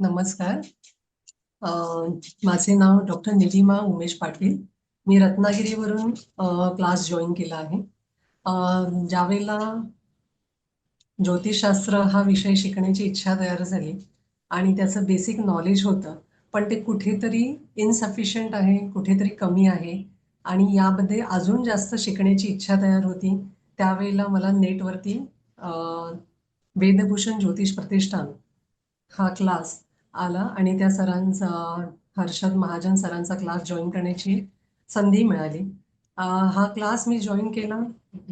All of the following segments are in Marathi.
नमस्कार. माझे नाव डॉक्टर निलिमा उमेश पाटील. मी रत्नागिरीवरून क्लास जॉईन केला आहे. ज्यावेळेला ज्योतिषशास्त्र हा विषय शिकण्याची इच्छा तयार झाली आणि त्याचं बेसिक नॉलेज होतं पण ते कुठेतरी इनसफिशियंट आहे कुठेतरी कमी आहे आणि यामध्ये अजून जास्त शिकण्याची इच्छा तयार होती. त्यावेळेला मला नेटवरती वेदभूषण ज्योतिष प्रतिष्ठान हा क्लास आला आणि त्या सरांचा हर्षद महाजन सरांचा क्लास जॉईन करण्याची संधी मिळाली. हा क्लास मी जॉईन केला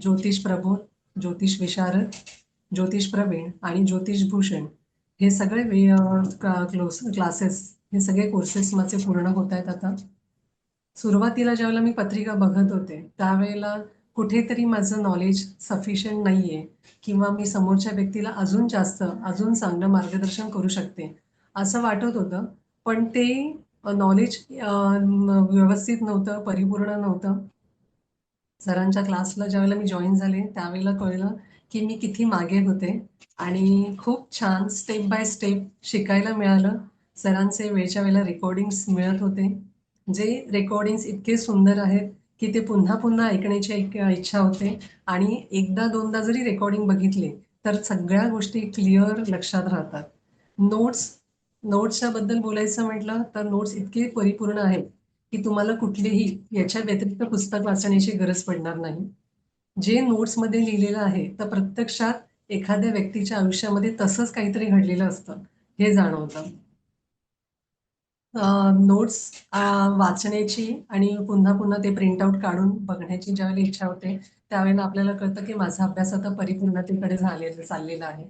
ज्योतिष प्रभू ज्योतिष विशारद ज्योतिष प्रवीण आणि ज्योतिष भूषण. हे सगळे वे क्लोस क्लासेस हे सगळे कोर्सेस माझे पूर्ण होत आहेत आता. सुरुवातीला ज्यावेळेला मी पत्रिका बघत होते त्यावेळेला कुठेतरी माझं नॉलेज सफिशियंट नाही आहे किंवा मी समोरच्या व्यक्तीला अजून जास्त अजून चांगलं मार्गदर्शन करू शकते. असं वाटत होतं. पण ते नॉलेज व्यवस्थित नव्हतं परिपूर्ण नव्हतं. सरांच्या क्लासला ज्यावेळेला मी जॉईन झाले त्यावेळेला कळलं की मी किती मागे होते. आणि खूप छान स्टेप बाय स्टेप शिकायला मिळालं. सरांचे वेळच्या वेळेला रेकॉर्डिंग्स मिळत होते. जे रेकॉर्डिंग्स इतके सुंदर आहेत की ते पुन्हा पुन्हा ऐकण्याची इच्छा होते. आणि एकदा दोनदा जरी रेकॉर्डिंग बघितले तर सगळ्या गोष्टी क्लिअर लक्षात राहतात. नोट्स नोट्सच्या बद्दल बोलायचं म्हटलं तर नोट्स इतके परिपूर्ण आहेत की तुम्हाला कुठलेही याच्या व्यतिरिक्त पुस्तक वाचण्याची गरज पडणार नाही. जे नोट्समध्ये लिहिलेलं आहे तर प्रत्यक्षात एखाद्या व्यक्तीच्या आयुष्यामध्ये तसंच काहीतरी घडलेलं असतं हे जाणवतं. नोट्स वाचण्याची आणि पुन्हा पुन्हा ते प्रिंट आउट काढून बघण्याची ज्यावेळेला इच्छा होते त्यावेळेला आपल्याला कळतं की माझा अभ्यास आता परिपूर्णतेकडे झालेला चाललेला आहे.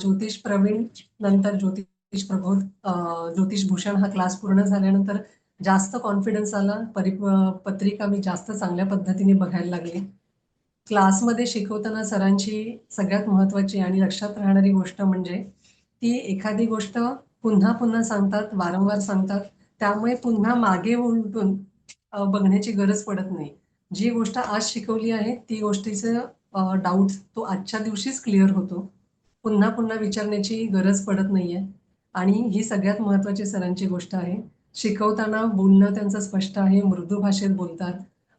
ज्योतिष प्रवीण नंतर ज्योतिष प्रबोध ज्योतिष भूषण हा क्लास पूर्ण झाल्यानंतर जास्त कॉन्फिडन्स आला. परि पत्रिका मी जास्त चांगल्या पद्धतीने बघायला लागले. क्लासमध्ये शिकवताना सरांची सगळ्यात महत्त्वाची आणि लक्षात राहणारी गोष्ट म्हणजे ती एखादी गोष्ट पुन्हा पुन्हा सांगतात वारंवार सांगतात. त्यामुळे पुन्हा मागे उलटून बघण्याची गरज पडत नाही. जी गोष्ट आज शिकवली आहे ती गोष्टीचं डाऊट तो आजच्या दिवशीच क्लिअर होतो. पुन्हा पुन्हा विचारण्याची गरज पडत नाहीये. आणि ही सगळ्यात महत्वाची सरांची गोष्ट आहे. शिकवताना बोलणं त्यांचं स्पष्ट आहे मृदू भाषेत बोलतात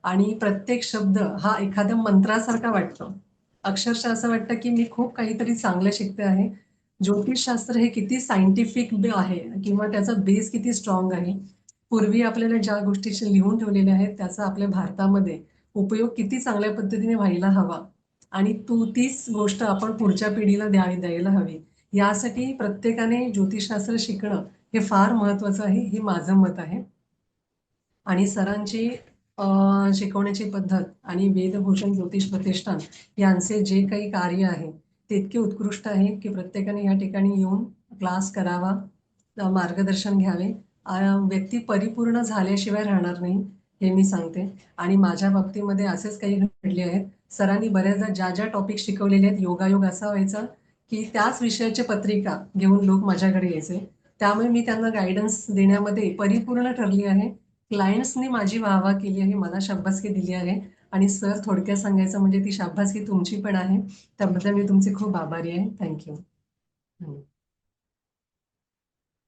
आणि प्रत्येक शब्द हा एखाद्या मंत्रासारखा वाटतो. अक्षरशः असं वाटतं की मी खूप काहीतरी चांगलं शिकते आहे. ज्योतिषशास्त्र हे किती सायंटिफिक आहे किंवा त्याचा बेस किती स्ट्रॉंग आहे. पूर्वी आपल्याला ज्या गोष्टी लिहून ठेवलेल्या आहेत त्याचा आपल्या भारतामध्ये उपयोग किती चांगल्या पद्धतीने व्हायला हवा. आणि तू तीच गोष्ट आपण पुढच्या पिढीला द्यावी द्यायला हवी. यासाठी प्रत्येकाने ज्योतिषशास्त्र शिकणं हे फार महत्वाचं आहे हे माझं मत आहे. आणि सरांची शिकवण्याची पद्धत आणि वेदभूषण ज्योतिष प्रतिष्ठान यांचे जे काही कार्य आहे ते इतके उत्कृष्ट आहे की प्रत्येकाने या ठिकाणी येऊन क्लास करावा मार्गदर्शन घ्यावे. व्यक्ती परिपूर्ण झाल्याशिवाय राहणार नाही हे मी सांगते. आणि माझ्या बाबतीमध्ये असेच काही घडले आहेत. सरांनी बऱ्याचदा ज्या ज्या टॉपिक शिकवलेले आहेत योगायोग असा व्हायचा की त्याच विषयाची पत्रिका घेऊन लोक माझ्याकडे यायचे. त्यामुळे मी त्यांना गायडन्स देण्यामध्ये परिपूर्ण ठरली आहे. क्लायंट्सनी माझी वाहवा केली आहे मला शाब्बासकी दिली आहे. आणि सर थोडक्यात सांगायचं म्हणजे ती शाब्बासकी तुमची पण आहे. त्याबद्दल मी तुमचे खूप आभारी आहे. थँक्यू